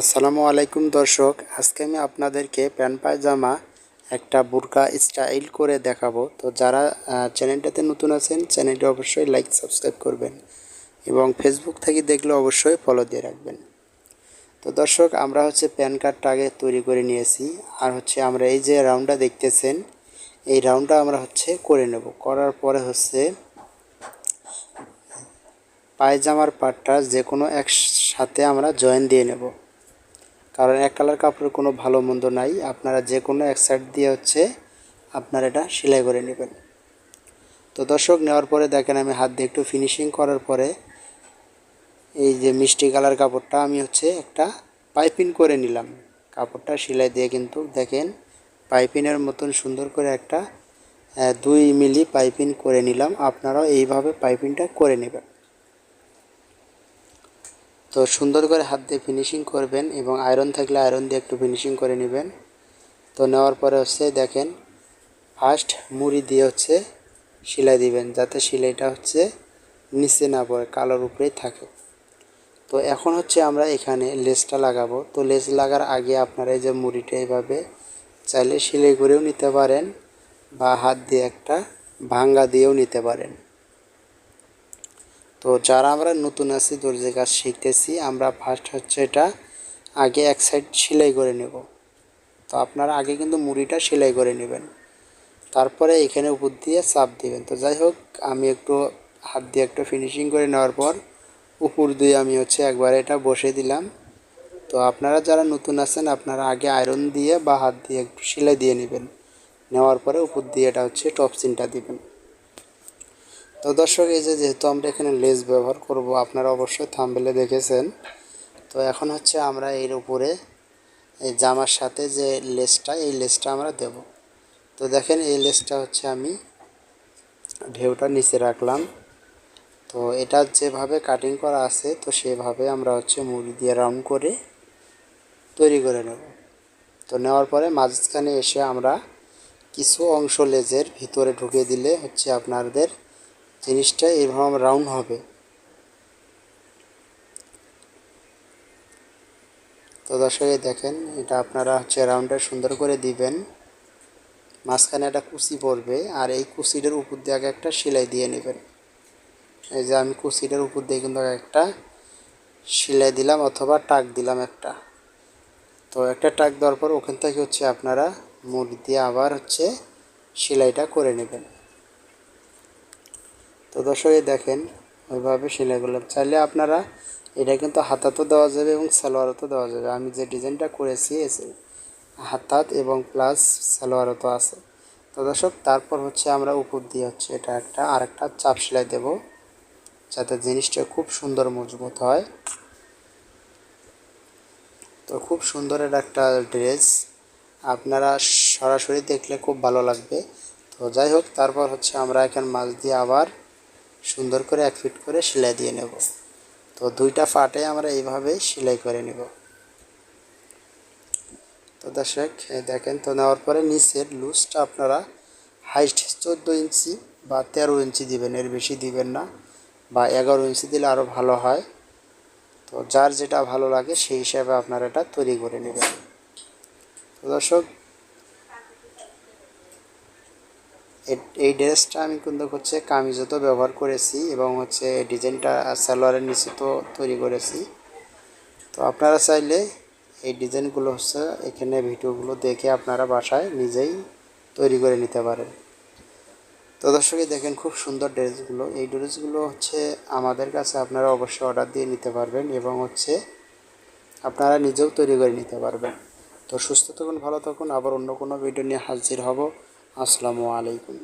আসসালামু আলাইকুম দর্শক, আজকে আমি আপনাদেরকে প্যান্ট পায়জামা একটা বুরকা স্টাইল করে দেখাবো। তো যারা চ্যানেলটাতে নতুন আছেন, চ্যানেলটি অবশ্যই লাইক, সাবস্ক্রাইব করবেন এবং ফেসবুক থেকে দেখলে অবশ্যই ফলো দিয়ে রাখবেন। তো দর্শক, আমরা হচ্ছে প্যান কার্ডটা আগে তৈরি করে নিয়েছি। আর হচ্ছে আমরা এই যে রাউন্ডটা দেখতেছেন, এই রাউন্ডটা আমরা হচ্ছে করে নেব। করার পরে হচ্ছে পায়জামার পাটটা যে কোনো একসাথে আমরা জয়েন দিয়ে নেব। কারণ এক কালার কাপড়ের কোনো ভালো মন্দ নাই। আপনারা যে কোনো এক সাইড দিয়ে হচ্ছে আপনারা এটা সেলাই করে নেবেন। তো দর্শক, নেওয়ার পরে দেখেন আমি হাত দিয়ে একটু ফিনিশিং করার পরে এই যে মিষ্টি কালার কাপড়টা আমি হচ্ছে একটা পাইপিং করে নিলাম। কাপড়টা সেলাই দিয়ে কিন্তু দেখেন পাইপিনের মতন সুন্দর করে একটা দুই মিলি পাইপিং করে নিলাম। আপনারাও এইভাবে পাইপিংটা করে নেবেন। তো সুন্দর করে হাত দিয়ে ফিনিশিং করবেন এবং আয়রন থাকলে আয়রন দিয়ে একটু ফিনিশিং করে নেবেন। তো নেওয়ার পরে হচ্ছে দেখেন ফার্স্ট মুড়ি দিয়ে হচ্ছে সেলাই দিবেন যাতে সেলাইটা হচ্ছে নিচে না পড়ে, কালোর উপরেই থাকে। তো এখন হচ্ছে আমরা এখানে লেসটা লাগাবো। তো লেস লাগার আগে আপনারা এই যে মুড়িটা এইভাবে চাইলে সেলাই করেও নিতে পারেন বা হাত দিয়ে একটা ভাঙ্গা দিয়েও নিতে পারেন। তো যারা আমরা নতুন আছি দর্জি কাজ শিখতেছি, আমরা ফার্স্ট হচ্ছে এটা আগে এক সাইড সেলাই করে নেব। তো আপনারা আগে কিন্তু মুড়িটা সেলাই করে নেবেন। তারপরে এখানে উপর দিয়ে চাপ দিবেন। তো যাই হোক, আমি একটু হাত দিয়ে একটু ফিনিশিং করে নেওয়ার পর উপর দিয়ে আমি হচ্ছে একবার এটা বসে দিলাম। তো আপনারা যারা নতুন আছেন, আপনারা আগে আয়রন দিয়ে বা হাত দিয়ে একটু সেলাই দিয়ে নেবেন। নেওয়ার পরে উপর দিয়ে এটা হচ্ছে টপ সিনটা দিবেন। তো দর্শক, এই যে যেহেতু আমরা এখানে লেস ব্যবহার করব, আপনারা অবশ্যই থাম্বেলে দেখেছেন। তো এখন হচ্ছে আমরা এর উপরে এই জামার সাথে যে লেসটা, এই লেসটা আমরা দেব। তো দেখেন, এই লেসটা হচ্ছে আমি ঢেউটা নিচে রাখলাম। তো এটা যেভাবে কাটিং করা আছে, তো সেভাবে আমরা হচ্ছে মুড়ি দিয়ে রাউন্ড করে তৈরি করে নেব। তো নেওয়ার পরে মাঝখানে এসে আমরা কিছু অংশ লেজের ভিতরে ঢুকিয়ে দিলে হচ্ছে আপনাদের জিনিসটা এইভাবে আমার রাউন্ড হবে। তো দর্শকে দেখেন, এটা আপনারা হচ্ছে রাউন্ডটা সুন্দর করে দিবেন। মাঝখানে একটা কুচি পড়বে, আর এই কুচিটার উপর দিয়ে আগে একটা সেলাই দিয়ে নেবেন। এই যে আমি কুচিটার উপর দিয়ে কিন্তু একটা সেলাই দিলাম, অথবা টাক দিলাম একটা। তো একটা টাক দেওয়ার পর ওখান থেকে হচ্ছে আপনারা মুড়ি দিয়ে আবার হচ্ছে সেলাইটা করে নেবেন। তো দর্শকে দেখেন, ওইভাবে সেলাই করলাম। চাইলে আপনারা এটা কিন্তু হাতাতেও দেওয়া যাবে এবং সালোয়ারতেও দেওয়া যাবে। আমি যে ডিজাইনটা করেছি এসে হাতাত এবং প্লাস সালোয়ারও তো আছে। তো দর্শক, তারপর হচ্ছে আমরা উপর দিয়ে হচ্ছে এটা একটা আরেকটা চাপ সেলাই দেব, যাতে জিনিসটা খুব সুন্দর মজবুত হয়। তো খুব সুন্দর একটা ড্রেস। আপনারা সরাসরি দেখলে খুব ভালো লাগবে। তো যাই হোক, তারপর হচ্ছে আমরা এখানে মাছ দিয়ে আবার সুন্দর করে এক ফিট করে সেলাই দিয়ে নেব। তো দুইটা ফাটে আমরা এইভাবে সেলাই করে নেব। তো দর্শক দেখেন তো নেওয়ার পরে নিচের লুজটা আপনারা হাইস্ট চোদ্দ ইঞ্চি বা তেরো ইঞ্চি দিবেন, এর বেশি দিবেন না বা এগারো ইঞ্চি দিলে আরও ভালো হয়। তো যার যেটা ভালো লাগে সেই হিসাবে আপনারা এটা তৈরি করে নেবেন। তো দর্শক এই ড্রেসটা আমি কিন্তু হচ্ছে কামিজও তো ব্যবহার করেছি এবং হচ্ছে ডিজাইনটা সালোয়ারের নিচে তো তৈরি করেছি। তো আপনারা চাইলে এই ডিজাইনগুলো হচ্ছে এখানে ভিডিওগুলো দেখে আপনারা বাসায় নিজেই তৈরি করে নিতে পারেন। তো দর্শকই দেখেন খুব সুন্দর ড্রেসগুলো। এই ড্রেসগুলো হচ্ছে আমাদের কাছে আপনারা অবশ্যই অর্ডার দিয়ে নিতে পারবেন এবং হচ্ছে আপনারা নিজেও তৈরি করে নিতে পারবেন। তো সুস্থ থাকুন, ভালো থাকুন। আবার অন্য কোনো ভিডিও নিয়ে হাজির হব। আসসালামু আলাইকুম।